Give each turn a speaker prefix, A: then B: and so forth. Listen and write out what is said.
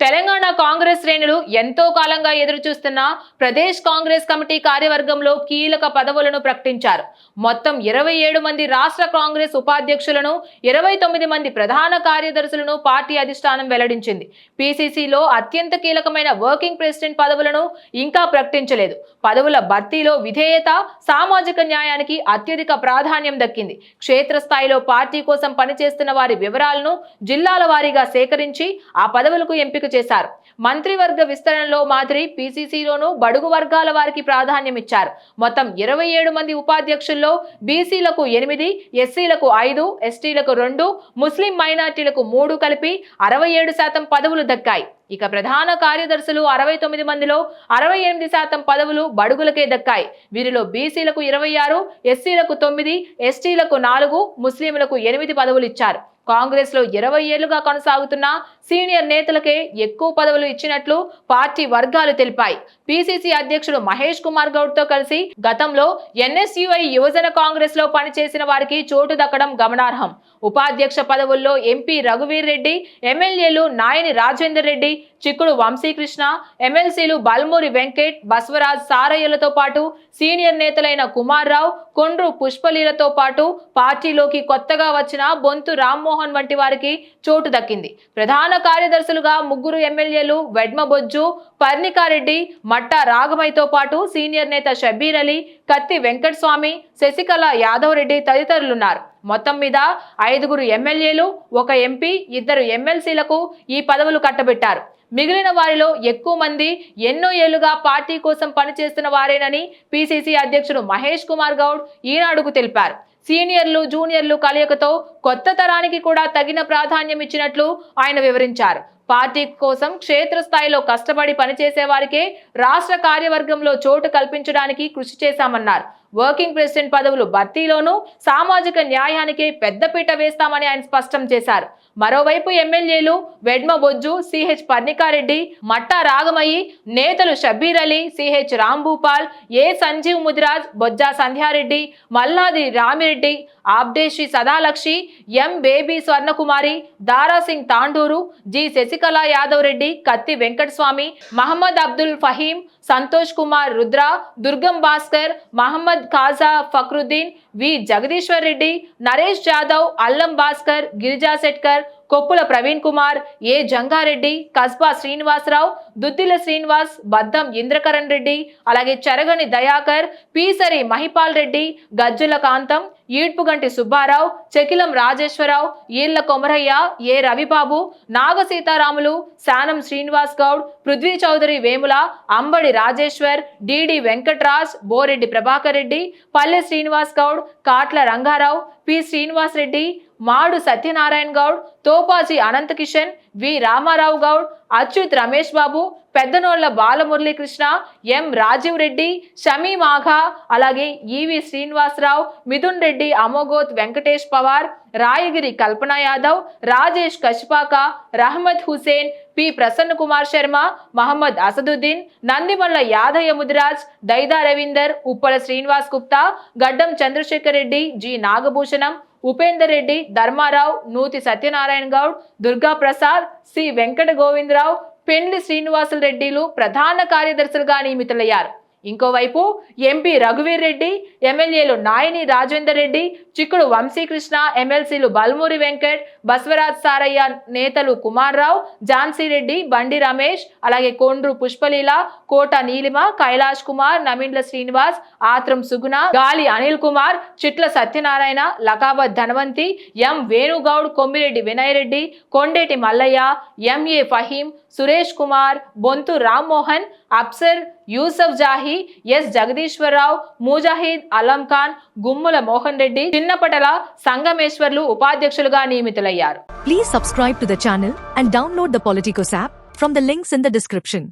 A: తెలంగాణ కాంగ్రెస్ శ్రేణులు ఎంతో కాలంగా ఎదురు చూస్తున్న ప్రదేశ్ కాంగ్రెస్ కమిటీ కార్యవర్గంలో కీలక పదవులను ప్రకటించారు. మొత్తం ఇరవై ఏడు మంది రాష్ట్ర కాంగ్రెస్ ఉపాధ్యక్షులను ఇరవై తొమ్మిది మంది ప్రధాన కార్యదర్శులను పార్టీ అధిష్టానం వెల్లడించింది. పిసిసిలో అత్యంత కీలకమైన వర్కింగ్ ప్రెసిడెంట్ పదవులను ఇంకా ప్రకటించలేదు. పదవుల భర్తీలో విధేయత సామాజిక న్యాయానికి అత్యధిక ప్రాధాన్యం దక్కింది. క్షేత్రస్థాయిలో పార్టీ కోసం పనిచేస్తున్న వారి వివరాలను జిల్లాల వారీగా సేకరించి ఆ పదవులకు ఎంపిక చేశారు. మంత్రివర్గ విస్తరణలో మాదిరి పిసిసిలోనూ బడుగు వర్గాల వారికి ప్రాధాన్యం ఇచ్చారు మొత్తం ఇరవై ఏడు మంది ఉపాధ్యక్షుల్లో బీసీలకు ఎనిమిది ఎస్సీలకు ఐదు ఎస్టీలకు రెండు ముస్లిం మైనార్టీలకు మూడు కలిపి అరవై ఏడు శాతం పదవులు దక్కాయి. ఇక ప్రధాన కార్యదర్శులు అరవై తొమ్మిది మందిలో అరవై ఎనిమిది శాతం పదవులు బడుగులకే దక్కాయి. వీరిలో బీసీలకు ఇరవై ఆరు ఎస్సీలకు తొమ్మిది ఎస్టీలకు నాలుగు ముస్లింలకు ఎనిమిది పదవులు ఇచ్చారు కాంగ్రెస్లో ఇరవై ఏళ్ళుగా కొనసాగుతున్న సీనియర్ నేతలకే ఎక్కువ పదవులు ఇచ్చినట్లు పార్టీ వర్గాలు తెలిపాయి. పిసిసి అధ్యక్షుడు మహేష్ కుమార్ గౌడ్తో కలిసి గతంలో ఎన్ఎస్యుఐ యువజన కాంగ్రెస్లో పనిచేసిన వారికి చోటు దక్కడం గమనార్హం. ఉపాధ్యక్ష పదవుల్లో ఎంపీ రఘువీర్ రెడ్డి ఎమ్మెల్యేలు నాయని రాజేందర్ రెడ్డి చిక్కుడు వంశీకృష్ణ ఎమ్మెల్సీలు బల్మూరి వెంకట్ బస్వరాజ్ సారయ్యలతో పాటు సీనియర్ నేతలైన కుమార్ రావు కొండ్రు పుష్పలీలతో పాటు పార్టీలోకి కొత్తగా వచ్చిన బొంతు రామ్మోహన్ వంటి వారికి చోటు దక్కింది. ప్రధాన కార్యదర్శులుగా ముగ్గురు ఎమ్మెల్యేలు వెడ్మ బొజ్జు పర్ణికారెడ్డి మట్టా రాఘమయ్యతో పాటు సీనియర్ నేత షబ్బీర్ అలీ కత్తి వెంకటస్వామి శశికళ యాదవ్ రెడ్డి తదితరులున్నారు. మొత్తం మీద ఐదుగురు ఎమ్మెల్యేలు ఒక ఎంపీ ఇద్దరు ఎమ్మెల్సీలకు ఈ పదవులు కట్టబెట్టారు. మిగిలిన వారిలో ఎక్కువ మంది ఎన్నో ఏళ్ళుగా పార్టీ కోసం పనిచేస్తున్న వారేనని పిసిసి అధ్యక్షుడు మహేష్ కుమార్ గౌడ్ ఈనాడుకు తెలిపారు. సీనియర్లు జూనియర్లు కలయికతో కొత్త తరానికి కూడా తగిన ప్రాధాన్యం ఇచ్చినట్లు ఆయన వివరించారు. పార్టీ కోసం క్షేత్రస్థాయిలో కష్టపడి పనిచేసే వారికే రాష్ట్ర కార్యవర్గంలో చోటు కల్పించడానికి కృషి చేశామన్నారు. వర్కింగ్ ప్రెసిడెంట్ పదవులు భర్తీలోనూ సామాజిక న్యాయానికి పెద్దపీట వేస్తామని ఆయన స్పష్టం చేశారు. మరోవైపు ఎమ్మెల్యేలు వెడ్మ బొజ్జు సిహెచ్ పర్ణికారెడ్డి మట్టా రాగమయ్యి నేతలు Shabbir Ali C H Rambhupal A Sanjeev Mudiraj Bojja Sandhyareddy Malladi Ramireddy ఆబ్డేషి Sadalakshmi M Baby Swarnakumari Dara Singh Tandur G Sasikala Yadav Reddy Katti Venkataswamy Mohammed Abdul Faheem Santosh Kumar Rudra దుర్గం భాస్కర్ మహమ్మద్ ఖాజా ఫక్రుద్దీన్ వి. జగదీశ్వర్ రెడ్డి నరేష్ జాదవ్ అల్లం భాస్కర్ గిరిజా శెట్కర్ కొప్పుల ప్రవీణ్ కుమార్ ఏ జంగారెడ్డి కస్బా శ్రీనివాసరావు దుద్దిల శ్రీనివాస్ బద్దం ఇంద్రకరణ్ రెడ్డి అలాగే Cheragani Dayakar Peesari Mahipal Reddy Gajjula Kantham Eedpuganti Subbarao Chekilam Rajeshwararao Eella Komaraiah A Ravibabu Naga Seetharamulu Shanam Srinivas Goud Prithvi Chowdary Vemula Ambadi Rajeshwar D D Venkatraj Boreddy Prabhakar Reddy Palle Srinivas Goud Katla Rangarao P Srinivas Reddy Madu Satyanarayana Goud Thopaji అనంత కిషన్ వి రామారావు గౌడ్ అచ్యుత్ రమేష్ బాబు పెద్దనోళ్ళ బాలమురళీకృష్ణ ఎం రాజీవ్ రెడ్డి షమీ మాఘా అలాగే E V Srinivasarao Mithun Reddy Amogoth Venkatesh Pawar Rayagiri Kalpana Yadav Rajesh Kashipaka Rahamad Hussain P Prasanna Kumar Sharma Mohammed Asaduddin Nandimalla Yadaiah Mudiraj Daida Ravinder Uppala Srinivas Gupta Gaddam Chandrasekhar Reddy G Nagabhushanam Upender Reddy Dharmarao Nuthi Satyanarayana Goud Durga Prasad C Venkata Govindarao Pendli Srinivasulu రెడ్డిలు ప్రధాన కార్యదర్శులుగా నియమితులయ్యారు. ఇంకోవైపు MP రఘువీర్ Reddy ఎమ్మెల్యేలు నాయని రాజేందర్ రెడ్డి చిక్కుడు వంశీకృష్ణ ఎమ్మెల్సీలు బల్మూరి వెంకట్ బస్వరాజ్ సారయ్య నేతలు కుమార్ రావు ఝాన్సీ రెడ్డి బండి రమేష్ అలాగే కొండ్రు పుష్పలీల కోట నీలిమ కైలాష్ కుమార్ నమిండ్ల శ్రీనివాస్ ఆత్రం సుగుణ Gali Anil Kumar Chitla Satyanarayana Lakavath Dhanavanthi M Venugoud Kommireddy Vinayareddy Kondeti Mallaiah M A Faheem Suresh Kumar Bonthu Rammohan Afsar Yousuf Jahi S. Jagadishwararao Mujahid Alam Khan Gummula Mohan Reddy Chinnapatala Sangameshwarlu ఉపాధ్యక్షులుగా నియమితులయ్యారు.
B: Please subscribe to the and download the Politico app from the links in the description